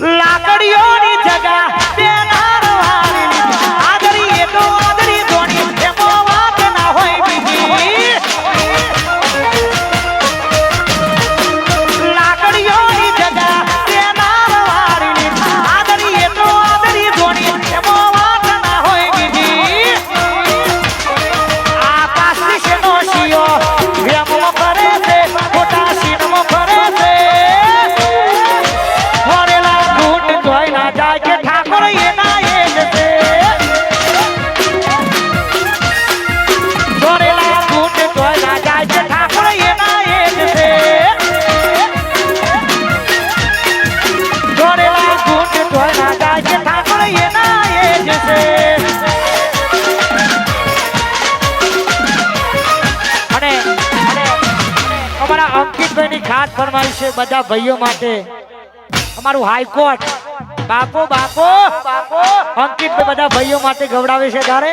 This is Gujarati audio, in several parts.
લાકડીઓની જગા વાત ફરમાવી છે બધા ભાઈઓ માટે. અમારું હાઈકોર્ટ. બાપો બાપો બાપો. અંકિત બધા ભાઈઓ માટે ગવડાવે છે તારે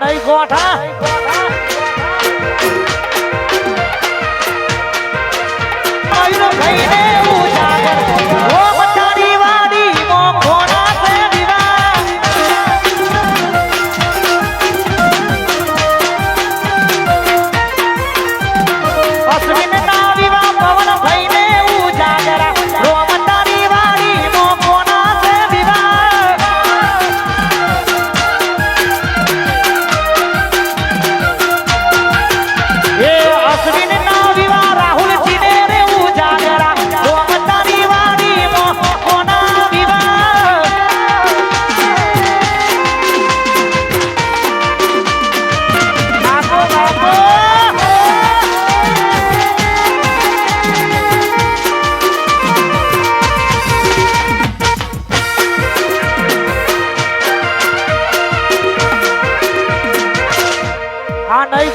નહીં ગોઠા ભાઈ ને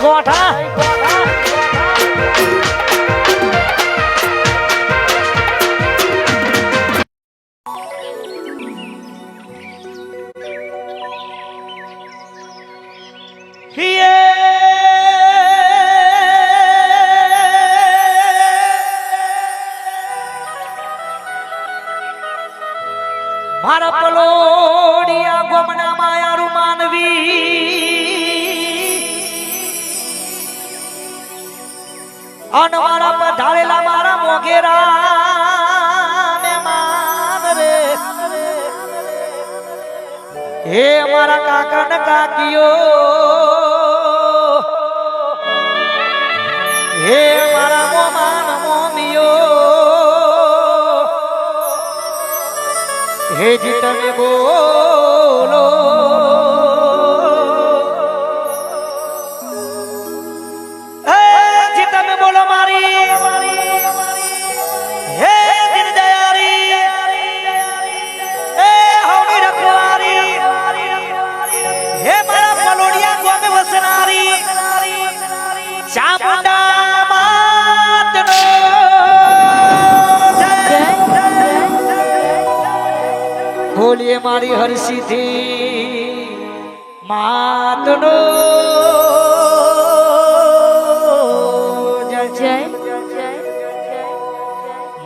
ગોઠા મોગેરા મહેમાન રે. હે મારા કાકા ને કાકીઓ. હે મારા મોમાન મોમીઓ. હે જી તમે મારી હરસીથી માતનો જય જય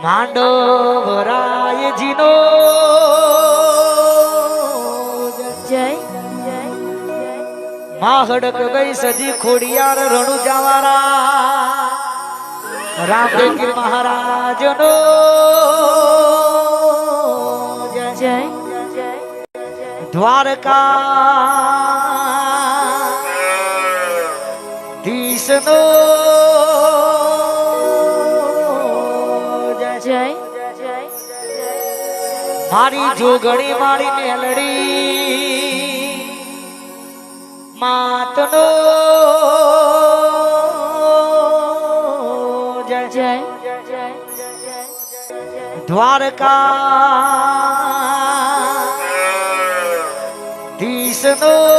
માંડવરાય જીનો માહડક ગઈ સજી ખોડિયાર રણુ જાવારા રામદેવજી મહારાજનો દ્વારકા. દીસનો જય. મારી જોગણી મારી મેલડી. માતનો. જય. દ્વારકા. વિષ્ણુ.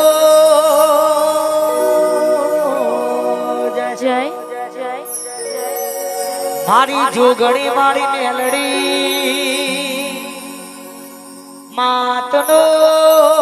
મારી જોગણી મારી મેલડી. માતનો.